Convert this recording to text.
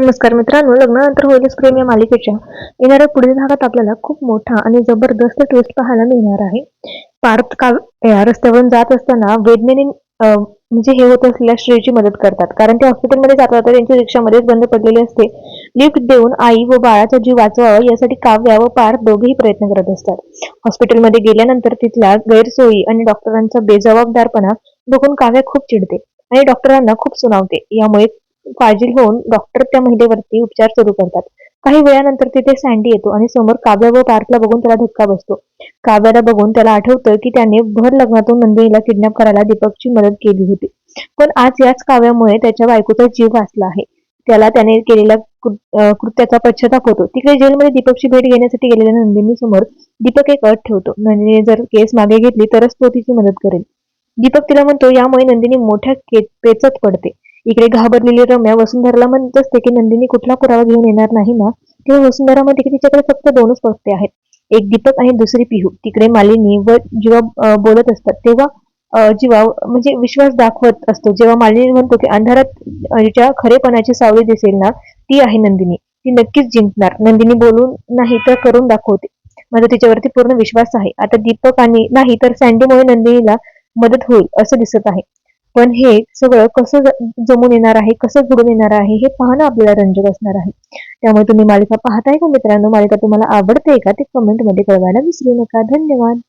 नमस्कार मित्रांनो लग्नानंतर होईलच प्रेम या मालिकेच्या येणाऱ्या पुढील भागात आपल्याला खूप मोठा आणि जबरदस्त ट्विस्ट पाहायला मिळणार आहे. पार्थ का रस्त्यावरून जात असताना वेदनेने म्हणजे हे होत असलेल्या श्रेयची मदत करतात. कारण ते हॉस्पिटलमध्ये जात तर त्यांची रिक्षामध्येच बंद पडलेली असते. लिफ्ट देऊन आई व बाळाचा जीव वाचवावा यासाठी काव्या व पार्थ दोघेही प्रयत्न करत असतात. हॉस्पिटलमध्ये गेल्यानंतर तिथल्या गैरसोयी आणि डॉक्टरांचा बेजबाबदारपणा बघून काव्या खूप चिडते आणि डॉक्टरांना खूप सुनावते. यामुळे फाजील होऊन डॉक्टर त्या महिलेवरती उपचार सुरू करतात. काही वेळानंतर तिथे सँडी येतो आणि समोर काव्या व पार्थला बघून त्याला धक्का बसतो. काव्याला बघून त्याला आठवतं की त्याने भर लग्नातून नंदिनीला किडनॅप करायला दीपकची मदत केली होती. पण आज याच काव्यामुळे त्याच्या बायकोचा जीव वाचला आहे. त्याला त्याने केलेल्या कृत्याचा पश्चाताप होतो. तिकडे जेलमध्ये दीपकची भेट घेण्यासाठी गेलेल्या नंदिनी समोर दीपक एक अट ठेवतो. नंदिनी जर केस मागे घेतली तरच तो तिची मदत करेल. दीपक तिला म्हणतो यामुळे नंदिनी मोठ्या पेचत पडते. इकडे घाबरलेली रम्या वसुंधराला म्हणत असते की नंदिनी कुठला पुरावा घेऊन येणार नाही ना? तेव्हा वसुंधरा म्हणते की तिच्याकडे फक्त दोनच पत्ते आहेत. एक दीपक आणि दुसरी पिहू. तिकडे मालिनी व जीवा बोलत असतात. तेव्हा जीवा म्हणजे विश्वास दाखवत असतो. जेव्हा मालिनी म्हणतो की अंधारात तिच्या ज्या खरेपणाची सावली दिसेल ना ती आहे नंदिनी. ती नक्कीच जिंकणार. नंदिनी बोलून नाही तर करून दाखवते. माझा तिच्यावरती पूर्ण विश्वास आहे. आता दीपक आणि नाही तर सँडीमुळे नंदिनीला मदत होईल असं दिसत आहे. पण हे सगळं कसं जमून येणार आहे कसं जुडून येणार आहे हे पाहणं आपल्याला रंजक असणार आहे. त्यामुळे तुम्ही मालिका पाहताय का मित्रांनो? मालिका तुम्हाला आवडते का? ते कमेंटमध्ये कळवायला विसरू नका. धन्यवाद.